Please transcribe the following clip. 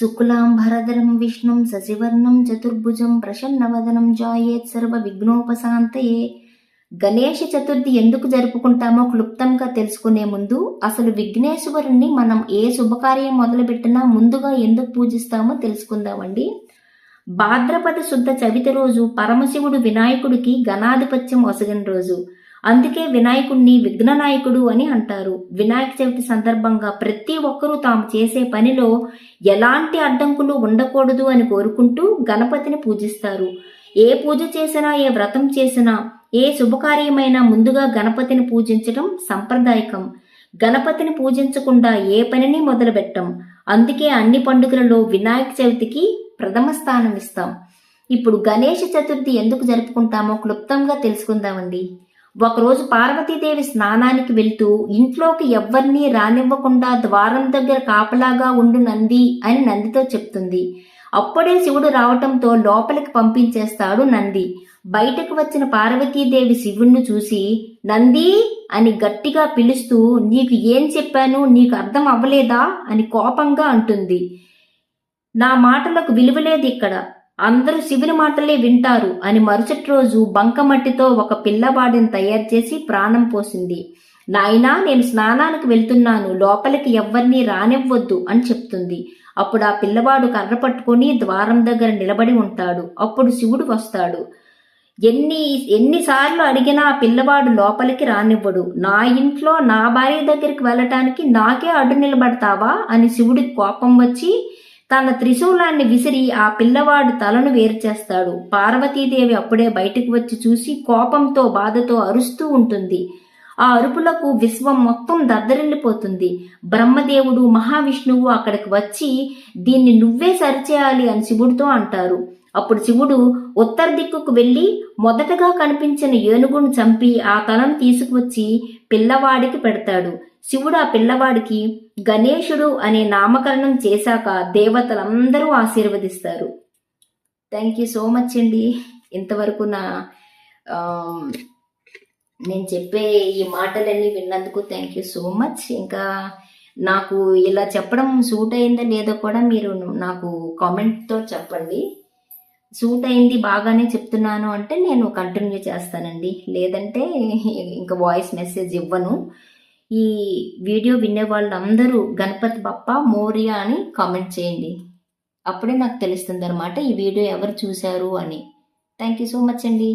శుక్లాం భరధరం విష్ణుం శశివర్ణం చతుర్భుజం ప్రసన్నవదనం జాయేత్ సర్వ విఘ్నోపశాంతయే గణేష చతుర్థి ఎందుకు జరుపుకుంటామో క్లుప్తంగా తెలుసుకునే ముందు అసలు విఘ్నేశ్వరుణ్ణి మనం ఏ శుభకార్యం మొదలుపెట్టినా ముందుగా ఎందుకు పూజిస్తామో తెలుసుకుందామండి. భాద్రపద శుద్ధ చవితి రోజు పరమశివుడు వినాయకుడికి గణాధిపత్యం వసగిన రోజు. అందుకే వినాయకుడిని విఘ్ననాయకుడు అని అంటారు. వినాయక చవితి సందర్భంగా ప్రతి ఒక్కరూ తాము చేసే పనిలో ఎలాంటి అడ్డంకులు ఉండకూడదు అని కోరుకుంటూ గణపతిని పూజిస్తారు. ఏ పూజ చేసినా ఏ వ్రతం చేసినా ఏ శుభకార్యమైనా ముందుగా గణపతిని పూజించడం సంప్రదాయకం. గణపతిని పూజించకుండా ఏ పనిని మొదలుపెట్టం. అందుకే అన్ని పండుగలలో వినాయక చవితికి ప్రథమ స్థానం ఇస్తాం. ఇప్పుడు గణేష చతుర్థి ఎందుకు జరుపుకుంటామో క్లుప్తంగా తెలుసుకుందామండి. ఒకరోజు పార్వతీదేవి స్నానానికి వెళ్తూ ఇంట్లోకి ఎవ్వరినీ రానివ్వకుండా ద్వారం దగ్గర కాపలాగా ఉండు నంది అని నందితో చెప్తుంది. అప్పుడే శివుడు రావటంతో లోపలికి పంపించేస్తాడు నంది. బయటకు వచ్చిన పార్వతీదేవి శివుణ్ణి చూసి నంది అని గట్టిగా పిలుస్తూ నీకు ఏం చెప్పాను? నీకు అర్థం అవ్వలేదా? అని కోపంగా అంటుంది. నా మాటలకు విలువలేదు ఇక్కడ. అందరూ శివుని మాటలే వింటారు అని మరుసటి రోజు బంకమట్టితో ఒక పిల్లవాడిని తయారు చేసి ప్రాణం పోసింది. నాయనా నేను స్నానానికి వెళ్తున్నాను. లోపలికి ఎవ్వరినీ రానివ్వద్దు అని చెప్తుంది. అప్పుడు ఆ పిల్లవాడు కర్ర పట్టుకొని ద్వారం దగ్గర నిలబడి ఉంటాడు. అప్పుడు శివుడు వస్తాడు. ఎన్ని ఎన్నిసార్లు అడిగినా ఆ పిల్లవాడు లోపలికి రానివ్వడు. నా ఇంట్లో నా భార్య దగ్గరికి వెళ్ళటానికి నాకే అడ్డు నిలబడతావా? అని శివుడికి కోపం వచ్చి తన త్రిశూలాన్ని విసిరి ఆ పిల్లవాడు తలను వేరు చేస్తాడు పార్వతీదేవి అప్పుడే బయటకు వచ్చి చూసి కోపంతో బాధతో అరుస్తూ ఉంటుంది. ఆ అరుపులకు విశ్వం మొత్తం దద్దరిల్లిపోతుంది. బ్రహ్మదేవుడు మహావిష్ణువు అక్కడికి వచ్చి దీన్ని నువ్వే సరిచేయాలి అని శివుడితో అంటారు. అప్పుడు శివుడు ఉత్తర దిక్కుకు వెళ్ళి మొదటగా కనిపించిన ఏనుగును చంపి ఆ తలను తీసుకువచ్చి పిల్లవాడికి పెడతాడు. శివుడు ఆ పిల్లవాడికి గణేశుడు అనే నామకరణం చేశాక దేవతలందరూ ఆశీర్వదిస్తారు. థ్యాంక్ యూ సో మచ్ అండి. ఇంతవరకు నా నేను చెప్పే ఈ మాటలన్నీ విన్నందుకు థ్యాంక్ యూ సో మచ్. ఇంకా నాకు ఇలా చెప్పడం సూట్ అయిందో లేదో కూడా మీరు నాకు కామెంట్తో చెప్పండి. సూట్ అయింది బాగానే చెప్తున్నాను అంటే నేను కంటిన్యూ చేస్తానండి. లేదంటే ఇంకా వాయిస్ మెసేజ్ ఇవ్వను. ఈ వీడియో వినే వాళ్ళందరూ గణపతి బప్ప మోరియా అని కామెంట్ చేయండి. అప్పుడే నాకు తెలుస్తుంది అనమాట ఈ వీడియో ఎవరు చూశారు అని. థ్యాంక్ యూ సో మచ్ అండి.